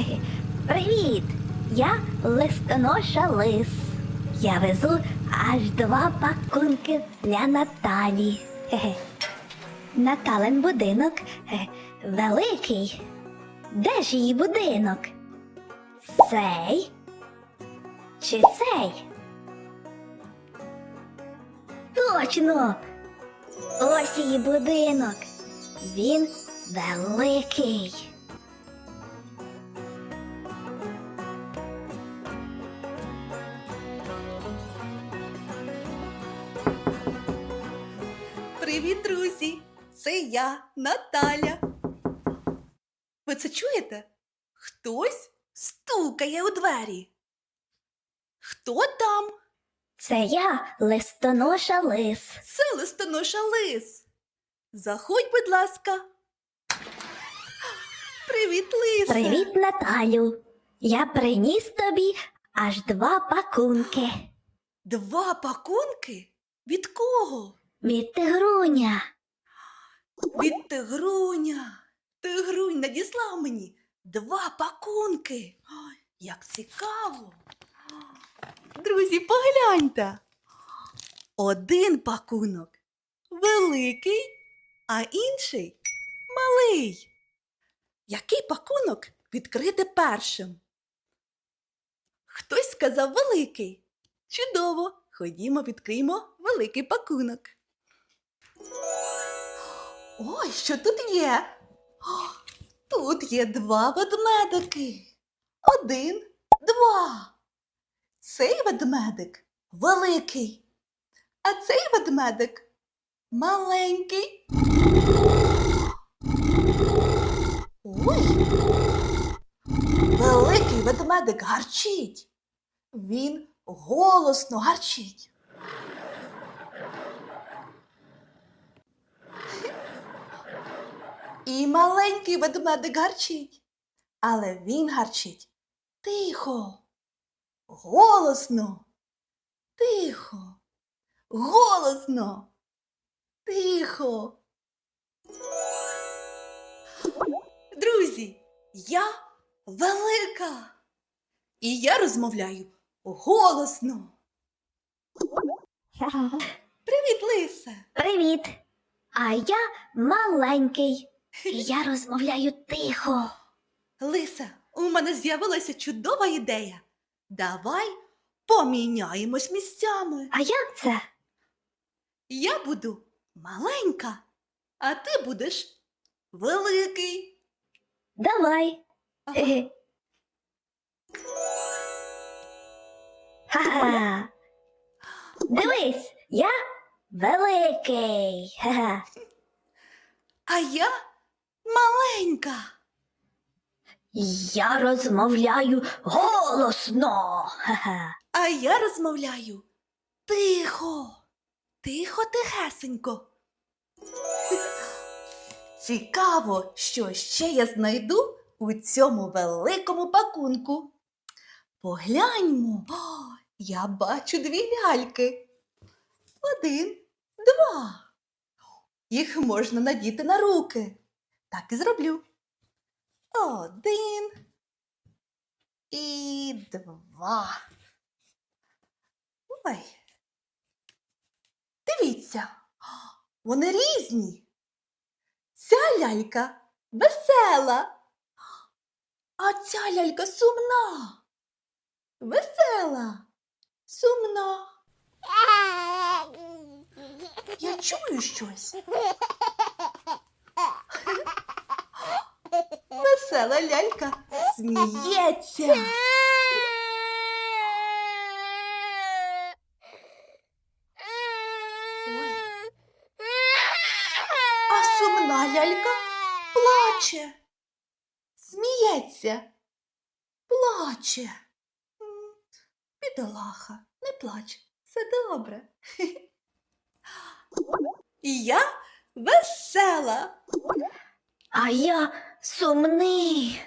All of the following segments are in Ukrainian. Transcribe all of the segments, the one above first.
Привіт! Я листоноша лис. Я везу аж два пакунки для Наталі. Наталин будинок великий. Де ж її будинок? Цей? Чи цей? Точно! Ось її будинок. Він великий. Друзі! Це я, Наталя. Ви це чуєте? Хтось стукає у двері. Хто там? Це я, листоноша лис. Це листоноша лис. Заходь, будь ласка. Привіт, лисе. Привіт, Наталю. Я приніс тобі аж два пакунки Два пакунки? Від кого? від тигруня. Від тигруня. Тигрунь надіслав мені два пакунки. Ой, як цікаво. Друзі, погляньте. Один пакунок великий, а інший малий. Який пакунок відкрити першим? Хтось сказав великий. Чудово! Ходімо, відкриємо великий пакунок. Ой, що тут є? О, Тут є два ведмедики. Один, два. Цей ведмедик великий, а цей ведмедик маленький. Ой. Великий ведмедик гарчить. Він голосно гарчить. І маленький ведмедик гарчить, але він гарчить тихо, голосно, тихо, голосно, тихо. Друзі, я велика. І я розмовляю голосно. Привіт, лисе. Привіт. А я маленький. Я розмовляю тихо. Лисе, у мене з'явилася чудова ідея. Давай поміняємось місцями. А як це? Я буду маленька, а ти будеш великий. Давай. Ага. Ха-ха. Дивись, я великий. Ха-ха. А я маленька. Я розмовляю голосно. А я розмовляю тихо, тихо, тихесенько. Цікаво, що ще я знайду у цьому великому пакунку. Погляньмо, О, я бачу дві ляльки. Один, два. Їх можна надіти на руки. Так і зроблю. Один і два. Ой. Дивіться, вони різні. Ця лялька весела, а ця лялька сумна. Весела, сумна. Я чую щось. Весела лялька сміється. А сумна лялька плаче, сміється, плаче. Бідолаха, не плач, все добре. І я весела. А я сумний.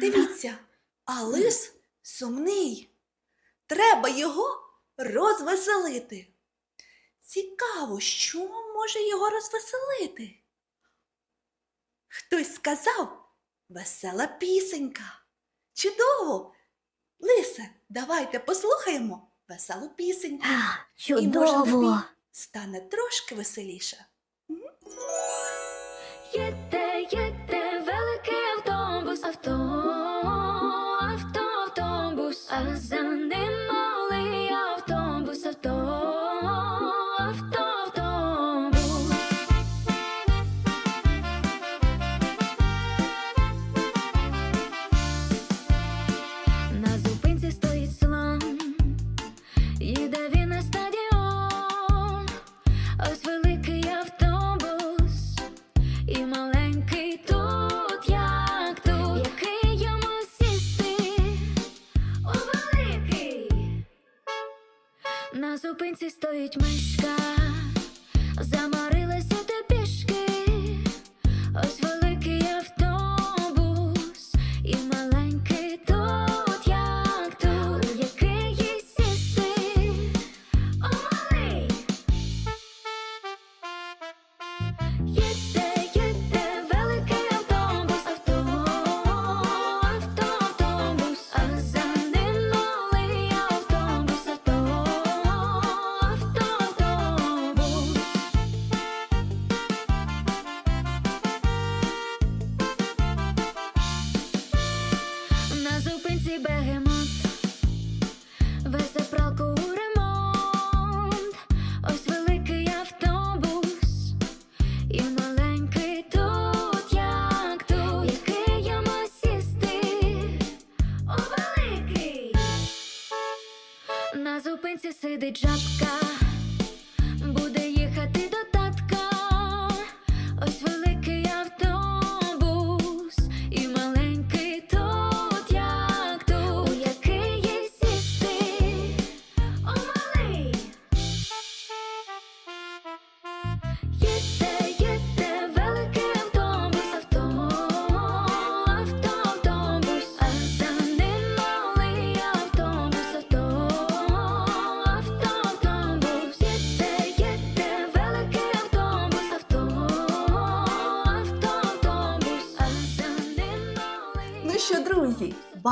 Дивіться, а лис сумний. Треба його розвеселити. Цікаво, що може його розвеселити? Хтось сказав весела пісенька. Чудово! Лисе, давайте послухаємо веселу пісеньку. А, І може тобі стане трошки веселіше. Їде великий автобус, авто, авто, автобус, а за ним На зупинці стоїть мишка, заморилася до пішки. Ось зупинці бегемот Везе пралку у ремонт, ось великий автобус, і маленький тут, як тут, який йому сісти? У великий. На зупинці сидить жабка,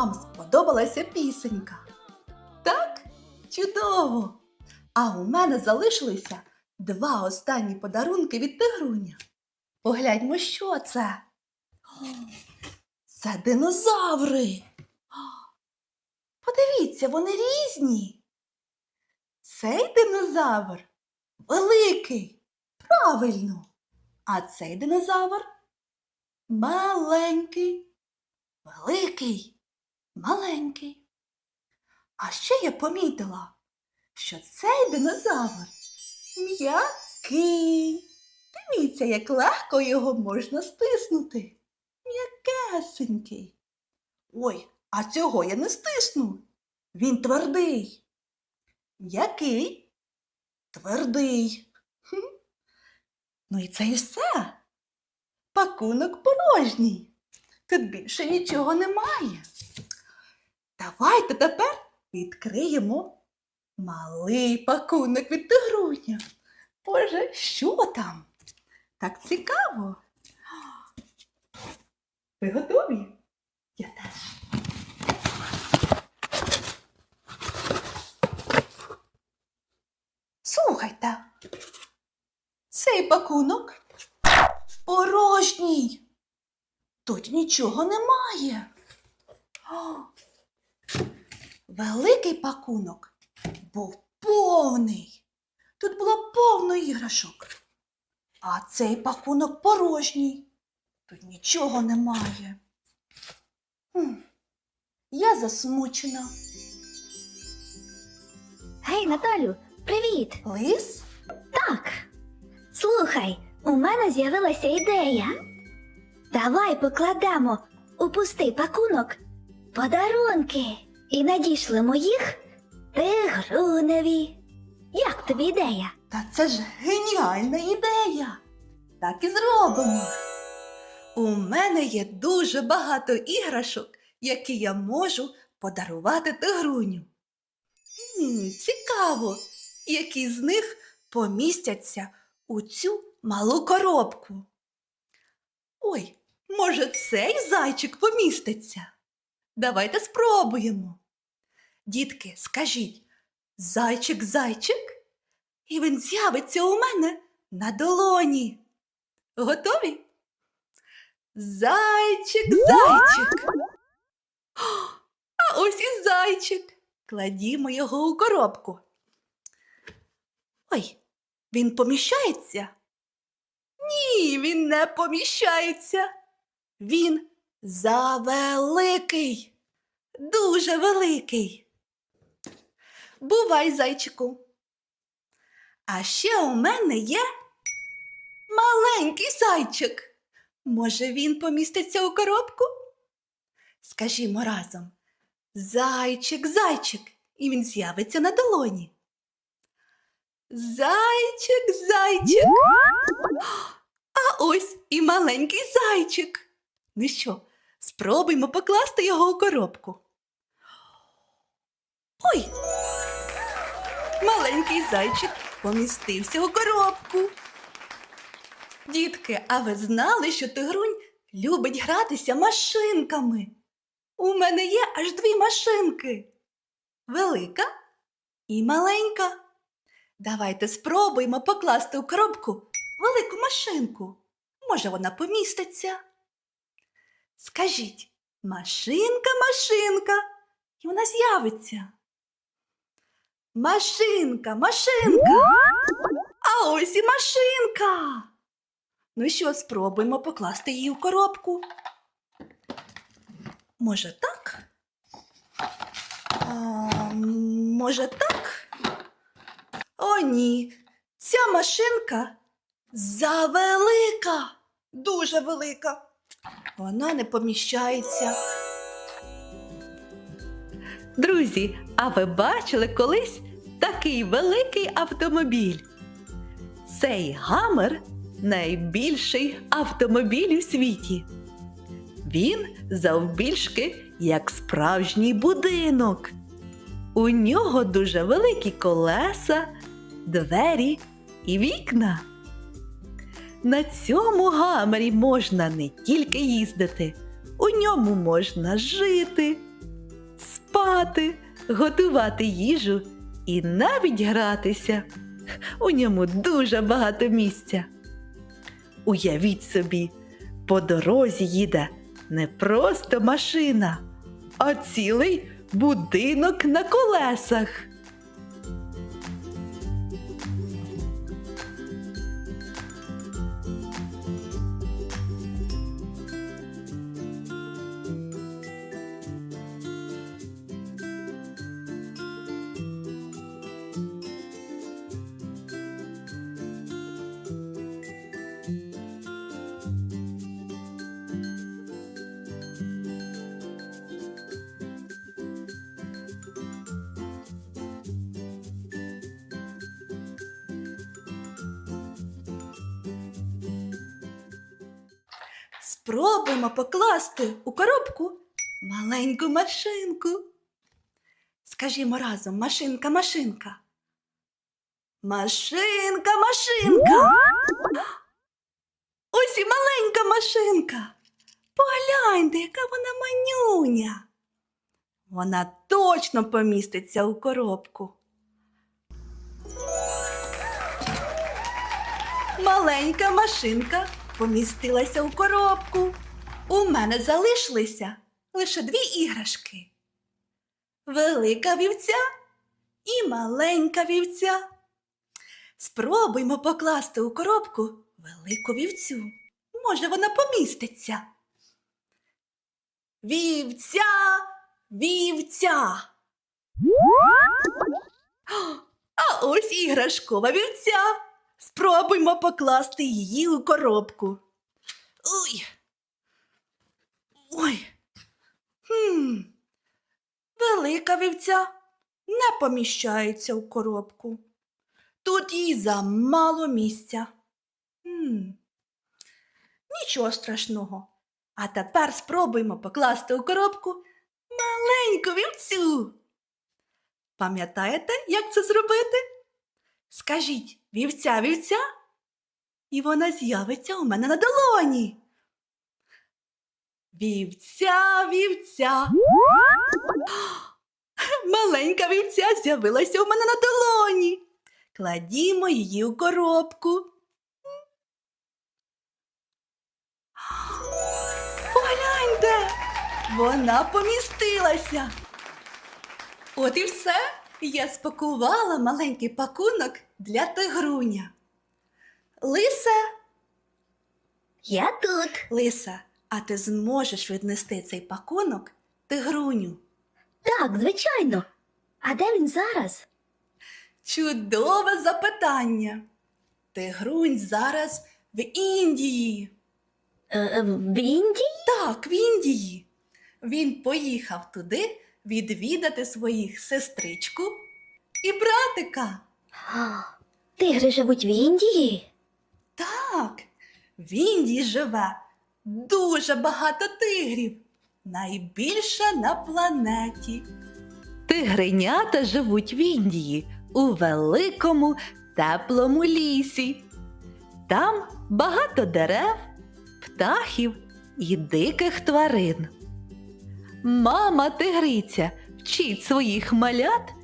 вам сподобалася пісенька? Так? Чудово! А у мене залишилися два останні подарунки від тигруня. Погляньмо, що це. Це динозаври. Подивіться, вони різні. Цей динозавр великий, правильно. А цей динозавр маленький. Великий, маленький. А ще я помітила, що цей динозавр м'який. Дивіться, як легко його можна стиснути. М'якесенький. Ой, а цього я не стисну. Він твердий. М'який, твердий. Хм. Ну і це і все. Пакунок порожній. Тут більше нічого немає. Давайте тепер відкриємо малий пакунок від тигруня. Боже, що там? Так цікаво. Ви готові? Я теж. Слухайте, цей пакунок порожній. Тут нічого немає. О, великий пакунок був повний. Тут було повно іграшок. А цей пакунок порожній. Тут нічого немає. Хм, я засмучена. Гей, Наталю, привіт! Лис? Так. Слухай, у мене з'явилася ідея. Давай покладемо у пустий пакунок подарунки і надішлемо їх тигруневі. Як тобі ідея? Та це ж геніальна ідея. Так і зробимо. У мене є дуже багато іграшок, які я можу подарувати тигруню. М, цікаво, які з них помістяться у цю малу коробку. Ой, може, цей зайчик поміститься? Давайте спробуємо. Дітки, скажіть, зайчик, зайчик, і він з'явиться у мене на долоні. Готові? Зайчик, зайчик. А ось і зайчик. Кладімо його у коробку. Ой, він поміщається? Ні, він не поміщається. Він завеликий, дуже великий. Бувай, зайчику. А ще у мене є маленький зайчик. Може, він поміститься у коробку? Скажімо разом. Зайчик, зайчик, і він з'явиться на долоні. Зайчик, зайчик. А ось і маленький зайчик. Ну що, спробуймо покласти його у коробку. Ой! Маленький зайчик помістився у коробку. Дітки, а ви знали, що тигрунь любить гратися машинками? У мене є аж дві машинки. Велика і маленька. Давайте спробуємо покласти у коробку велику машинку. Може, вона поміститься. Скажіть, машинка, машинка, і вона з'явиться. Машинка, машинка. А ось і машинка. Ну що, спробуємо покласти її у коробку. Може так? А, може так? О, ні. Ця машинка завелика, дуже велика. Вона не поміщається. Друзі, а ви бачили колись такий великий автомобіль? Цей гамер найбільший автомобіль у світі. Він завбільшки як справжній будинок. У нього дуже великі колеса, двері і вікна. На цьому гамері можна не тільки їздити, у ньому можна жити, спати, готувати їжу і навіть гратися. У ньому дуже багато місця. Уявіть собі, по дорозі їде не просто машина, а цілий будинок на колесах. Спробуємо покласти у коробку маленьку машинку. Скажімо разом, машинка, машинка. Машинка, машинка. Ось і маленька машинка. Погляньте, яка вона манюня. Вона точно поміститься у коробку. Маленька машинка помістилася у коробку. У мене залишилися лише дві іграшки. Велика вівця і маленька вівця. Спробуймо покласти у коробку велику вівцю. Може, вона поміститься. Вівця, вівця. А ось іграшкова вівця. Спробуймо покласти її у коробку. Ой. Ой. Хм. Велика вівця не поміщається у коробку. Тут їй замало місця. Хм. Нічого страшного. А тепер спробуємо покласти у коробку маленьку вівцю. Пам'ятаєте, як це зробити? Скажіть вівця, вівця, і вона з'явиться у мене на долоні. Вівця, вівця. Маленька вівця з'явилася у мене на долоні. Кладімо її у коробку. Погляньте, вона помістилася. От і все. Я спакувала маленький пакунок для тигруня. Лисе, Я тут. Лиса, а ти зможеш віднести цей пакунок тигруню? Так, звичайно. А де він зараз? Чудове запитання. Тигрунь зараз в Індії. Е, в Індії? Так, в Індії. Він поїхав туди відвідати своїх сестричку і братика. Тигри живуть в Індії? Так, в Індії живе дуже багато тигрів, найбільше на планеті. Тигренята живуть в Індії у великому теплому лісі. Там багато дерев, птахів і диких тварин. Мама тигриця вчить своїх малят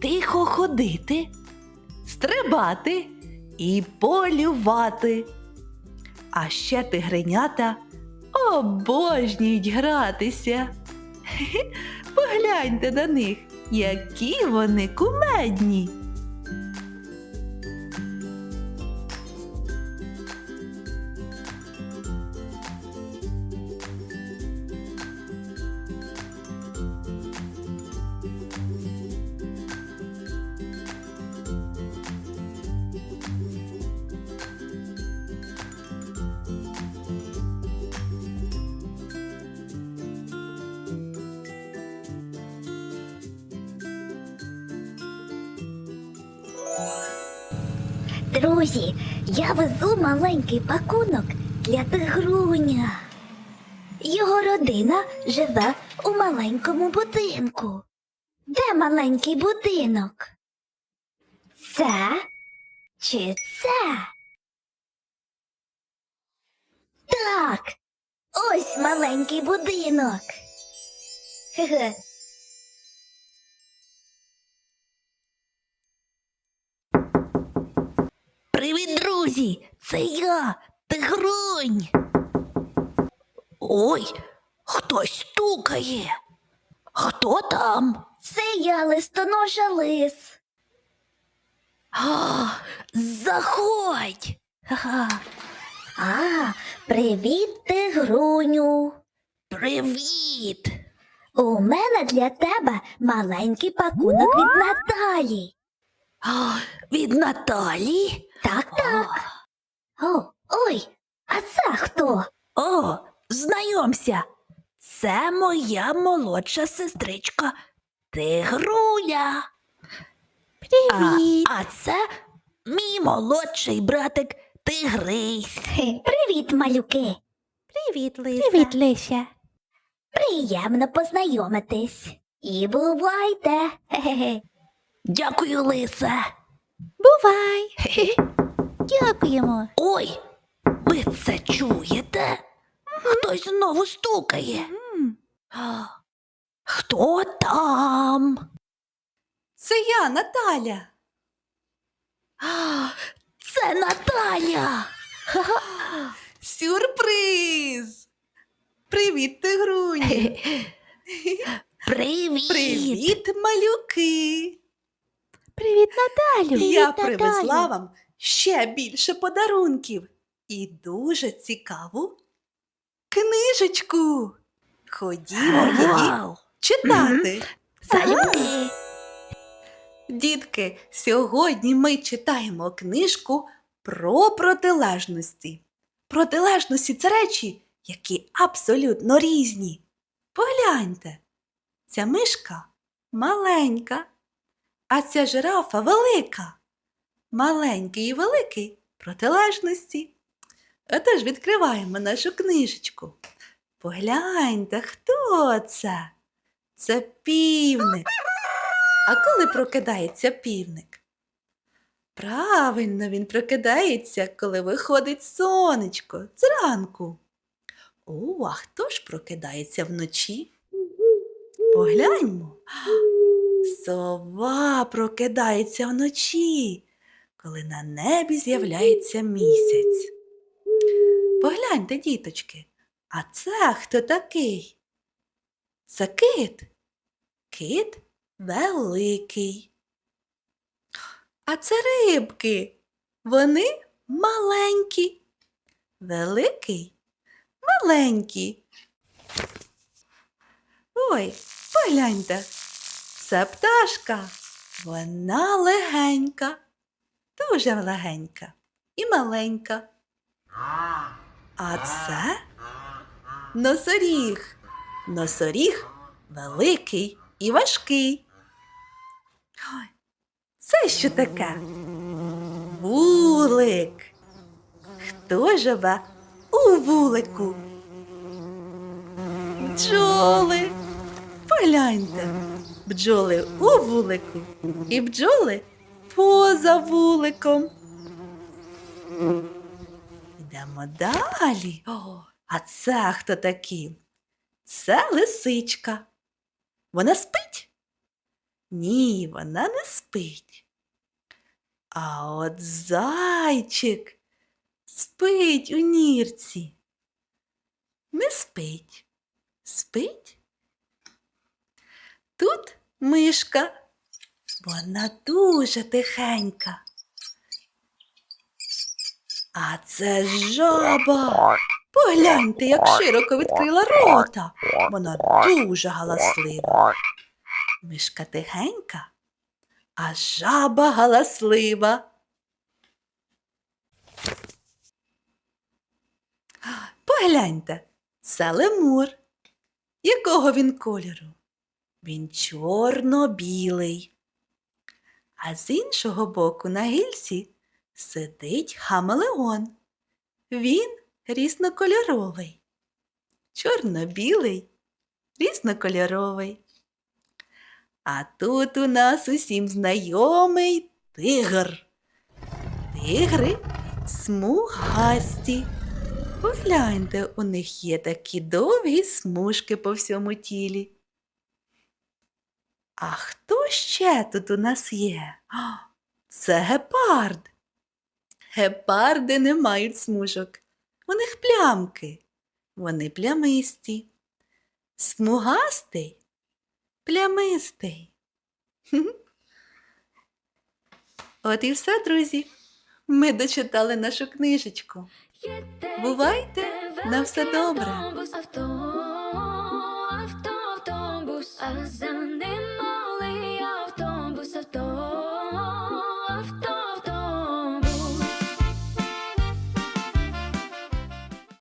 тихо ходити, стрибати і полювати. А ще тигренята обожнюють гратися. Хе-хе, Погляньте на них, які вони кумедні. Друзі, я везу маленький пакунок для тигруня. Його родина живе у маленькому будинку. Де маленький будинок? Це чи це? Так, ось маленький будинок. Хе-хе. Друзі! Це я, Тигрунь. Ой, хтось стукає. Хто там? Це я листоножа лис. А, заходь. А, привіт, тигруню. Привіт. У мене для тебе маленький пакунок від Наталі. Від Наталі? Так, так. О, ой, а це хто? О, знайомся. Це моя молодша сестричка Тигруля. Привіт. А, а це мій молодший братик Тигрись. Привіт, малюки. Привіт, Лиса. Привіт, Лися. Приємно познайомитись. І бувайте. Хе-хе-хе. Дякую, Лисе. Бувай. Дякуємо. Ой, ви це чуєте? Хтось знову стукає. Хто там? Це я, Наталя. А, Це Наталя. Сюрприз! Привіт, тигруню! Привіт. Привіт, малюки! Привіт, Наталю. Я привезла вам ще більше подарунків і дуже цікаву книжечку. Ходімо її Вау. читати. Залюбки. Дітки, сьогодні ми читаємо книжку про протилежності. Протилежності це речі, які абсолютно різні. Погляньте, ця мишка маленька, а ця жирафа велика. Маленький і великий протилежності. Отож відкриваємо нашу книжечку. Погляньте, хто це? Це півник. А коли прокидається півник? Правильно, він прокидається, коли виходить сонечко зранку. О, а хто ж прокидається вночі? Погляньмо. Сова прокидається вночі, коли на небі з'являється місяць. Погляньте, діточки, а це хто такий? Це кит. Кит великий. А це рибки. Вони маленькі. Великий, маленький. Ой, погляньте, це пташка. Вона легенька, дуже легенька і маленька. А це носоріг. Носоріг великий і важкий. Ой, це що таке? Вулик. Хто живе у вулику? Бджоли. Погляньте, бджоли у вулику і бджоли поза вуликом. Йдемо далі. О, а це хто такі? Це лисичка. Вона спить? Ні, вона не спить. А от зайчик спить у нірці. Не спить. Спить? Тут мишка. Вона дуже тихенька. А це жаба. Погляньте, як широко відкрила рота. Вона дуже галаслива. Мишка тихенька, а жаба галаслива. Погляньте, це лемур. Якого він кольору? Він чорно-білий. А з іншого боку на гільці сидить хамелеон. Він різнокольоровий. Чорно-білий, різнокольоровий. А тут у нас усім знайомий тигр. Тигри смугасті. Погляньте, у них є такі довгі смужки по всьому тілі. А хто ще тут у нас є? Це гепард. Гепарди не мають смужок. У них плямки. Вони плямисті. Смугастий, плямистий. От і все, друзі. Ми дочитали нашу книжечку. Бувайте, на все добре. Авто, авто, автобус, а за